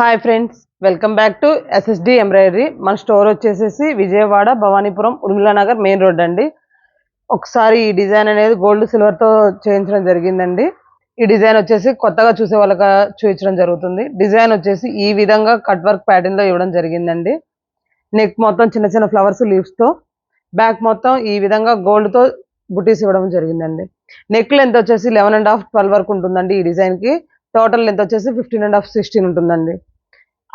Hi friends welcome back to SSD embroidery మన store వచ్చేసేసి Vijayawada Bhavanipuram Urmila Nagar main road అండి. ఒకసారి ఈ డిజైన్ అనేది గోల్డ్ సిల్వర్తో చేయించడం జరిగిందండి. ఈ డిజైన్ వచ్చేసి కొత్తగా చూసే వాళ్ళకి చూపించడం జరుగుతుంది. డిజైన్ వచ్చేసి ఈ విధంగా కట్ వర్క్ ప్యాటర్న్లో ఇవ్వడం జరిగిందండి. నెక్ మొత్తం చిన్న చిన్న ఫ్లవర్స్ లీవ్స్తో బ్యాక్ మొత్తం ఈ విధంగా గోల్డ్తో బుటీస్ ఇవ్వడం జరిగిందండి. నెక్ లెంత్ వచ్చేసి లెవెన్ అండ్ హాఫ్ ట్వెల్వ్ వరకు ఉంటుందండి ఈ డిజైన్కి టోటల్ లెంత్ వచ్చేసి ఫిఫ్టీన్ అండ్ హాఫ్ సిక్స్టీన్ ఉంటుందండి.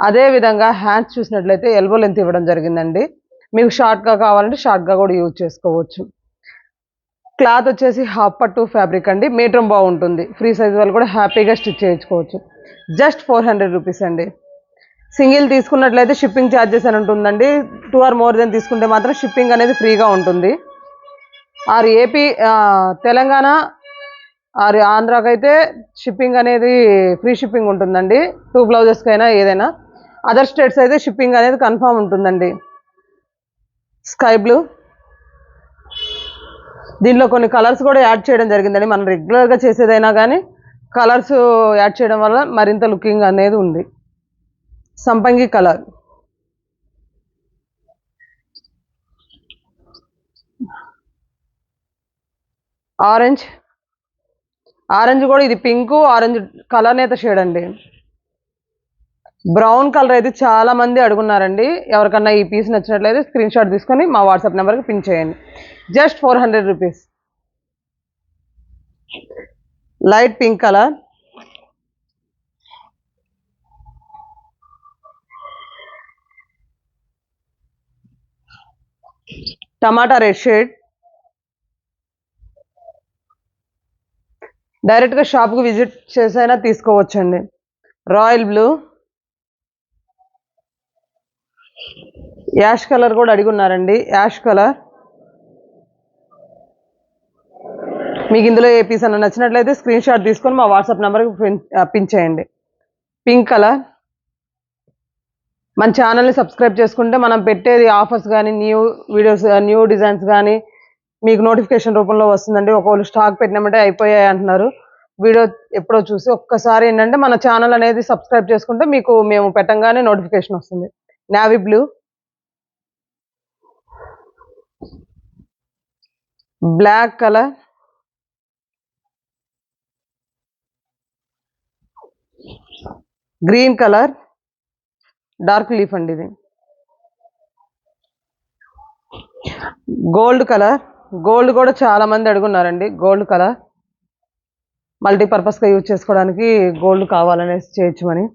అదే విధంగా హ్యాండ్స్ చూసినట్లయితే ఎల్బో లెంత్ ఇవ్వడం జరిగిందండి. మీకు షార్ట్గా కావాలంటే షార్ట్గా కూడా యూజ్ చేసుకోవచ్చు. క్లాత్ వచ్చేసి హాఫ్ పట్టు ఫ్యాబ్రిక్ అండి. మీటరం బాగుంటుంది. ఫ్రీ సైజ్ వాళ్ళు కూడా హ్యాపీగా స్టిచ్ చేయించుకోవచ్చు. జస్ట్ ఫోర్ హండ్రెడ్ రూపీస్ అండి. సింగిల్ తీసుకున్నట్లయితే షిప్పింగ్ ఛార్జెస్ అని ఉంటుందండి. టూ ఆర్ మోర్ దెన్ తీసుకుంటే మాత్రం షిప్పింగ్ అనేది ఫ్రీగా ఉంటుంది. ఆర్ ఏపీ తెలంగాణ ఆర్ ఆంధ్రాకైతే షిప్పింగ్ అనేది ఫ్రీ షిప్పింగ్ ఉంటుందండి. టూ బ్లౌజెస్కి అయినా ఏదైనా. అదర్ స్టేట్స్ అయితే షిప్పింగ్ అనేది కన్ఫామ్ ఉంటుందండి. స్కై బ్లూ దీనిలో కొన్ని కలర్స్ కూడా యాడ్ చేయడం జరిగిందండి. మనం రెగ్యులర్గా చేసేదైనా కానీ కలర్స్ యాడ్ చేయడం వల్ల మరింత లుకింగ్ అనేది ఉంది. సంపంగి కలర్ ఆరెంజ్ ఆరెంజ్ కూడా ఇది పింక్ ఆరెంజ్ కలర్ నేత షేడ్ అండి. బ్రౌన్ కలర్ అయితే చాలా మంది అడుగున్నారండి. ఎవరికన్నా ఈ పీస్ నచ్చినట్లయితే స్క్రీన్ షాట్ తీసుకొని మా వాట్సాప్ నెంబర్కి పిన్ చేయండి. Just four hundred rupees light pink colour tomato red shade డైరెక్ట్గా షాప్కి విజిట్ చేసైనా తీసుకోవచ్చండి. రాయల్ బ్లూ యాష్ కలర్ కూడా అడిగి ఉన్నారండి యాష్ కలర్. మీకు ఇందులో ఏ పీస్ అన్న నచ్చినట్లయితే స్క్రీన్ షాట్ తీసుకొని మా వాట్సాప్ నెంబర్కి పిన్ పిన్ చేయండి. Pink colour. మన ఛానల్ని సబ్స్క్రైబ్ చేసుకుంటే మనం పెట్టేది ఆఫర్స్ కానీ న్యూ వీడియోస్ న్యూ డిజైన్స్ కానీ మీకు నోటిఫికేషన్ రూపంలో వస్తుందండి. ఒకవేళ స్టాక్ పెట్టినామంటే అయిపోయాయి అంటున్నారు. వీడియో ఎప్పుడో చూసి ఒక్కసారి ఏంటంటే మన ఛానల్ అనేది సబ్స్క్రైబ్ చేసుకుంటే మీకు మేము పెట్టంగానే నోటిఫికేషన్ వస్తుంది. Navy blue black colour. Green colour. Dark leaf అండి ఇది. Gold colour. గోల్డ్ కూడా చాలా మంది అడుగున్నారండి. Gold colour. మల్టీపర్పస్గా యూజ్ చేసుకోవడానికి గోల్డ్ కావాలనేసి చేయొచ్చమని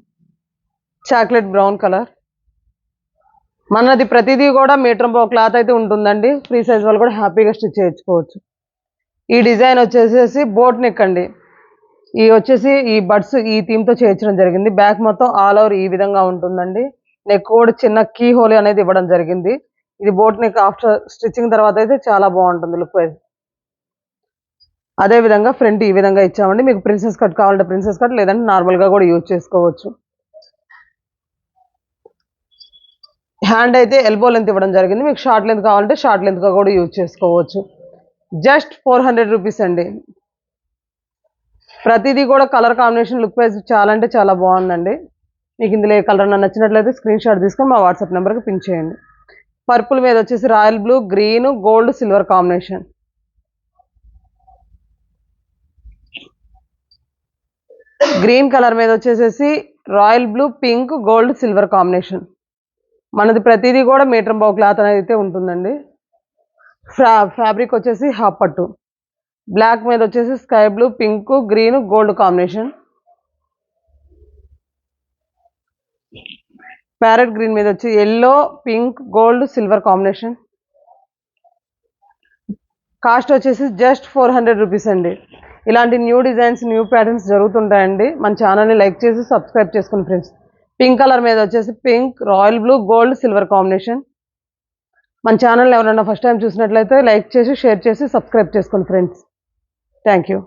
చాక్లెట్ బ్రౌన్ కలర్. మనది ప్రతిదీ కూడా మీటర్ బో క్లాత్ అయితే ఉంటుందండి. ఫ్రీ సైజ్ వాళ్ళు కూడా హ్యాపీగా స్టిచ్ చేయించుకోవచ్చు. ఈ డిజైన్ వచ్చేసేసి బోట్ నెక్ అండి. ఈ వచ్చేసి ఈ బడ్స్ ఈ థీమ్తో చేయించడం జరిగింది. బ్యాక్ మొత్తం ఆల్ ఓవర్ ఈ విధంగా ఉంటుందండి. నెక్ కూడా చిన్న కీ హోల్ అనేది ఇవ్వడం జరిగింది. ఇది బోట్ నెక్ ఆఫ్టర్ స్టిచ్చింగ్ తర్వాత అయితే చాలా బాగుంటుంది లుక్ వైజ్. అదే విధంగా ఫ్రంట్ ఈ విధంగా ఇచ్చామండి. మీకు ప్రిన్సెస్ కట్ కావాలంటే ప్రిన్సెస్ కట్ లేదంటే నార్మల్గా కూడా యూజ్ చేసుకోవచ్చు. హ్యాండ్ అయితే ఎల్బో లెంత్ ఇవ్వడం జరిగింది. మీకు షార్ట్ లెంత్ కావాలంటే షార్ట్ లెంత్గా కూడా యూజ్ చేసుకోవచ్చు. జస్ట్ ఫోర్ హండ్రెడ్ రూపీస్ అండి. ప్రతిదీ కూడా కలర్ కాంబినేషన్ లుక్ వైజ్ చాలా అంటే చాలా బాగుందండి. మీకు ఇందులో ఏ కలర్ నచ్చినట్లయితే స్క్రీన్ షాట్ తీసుకొని మా వాట్సాప్ నెంబర్కి పిన్ చేయండి. పర్పుల్ మీద వచ్చేసి royal blue green gold silver combination green colour మీద వచ్చేసేసి royal blue pink gold silver combination మనది ప్రతిదీ కూడా మీటర్ బావు క్లాత్ అనేది అయితే ఉంటుందండి. ఫ్రా ఫ్యాబ్రిక్ వచ్చేసి హాఫ్ పట్టు. బ్లాక్ మీద వచ్చేసి sky blue pink green gold combination. Parrot green మీద వచ్చి yellow pink gold silver combination. Cost వచ్చేసి జస్ట్ ఫోర్ హండ్రెడ్ రూపీస్ అండి. ఇలాంటి న్యూ డిజైన్స్ న్యూ ప్యాటర్న్స్ జరుగుతుంటాయండి. మన ఛానల్ని లైక్ చేసి సబ్స్క్రైబ్ చేసుకోండి ఫ్రెండ్స్. పింక్ కలర్ మీద వచ్చేసి pink royal blue gold silver combination. మన ఛానల్ ఎవరైనా ఫస్ట్ టైం చూసినట్లయితే లైక్ చేసి షేర్ చేసి సబ్స్క్రైబ్ చేసుకోండి ఫ్రెండ్స్. Thank you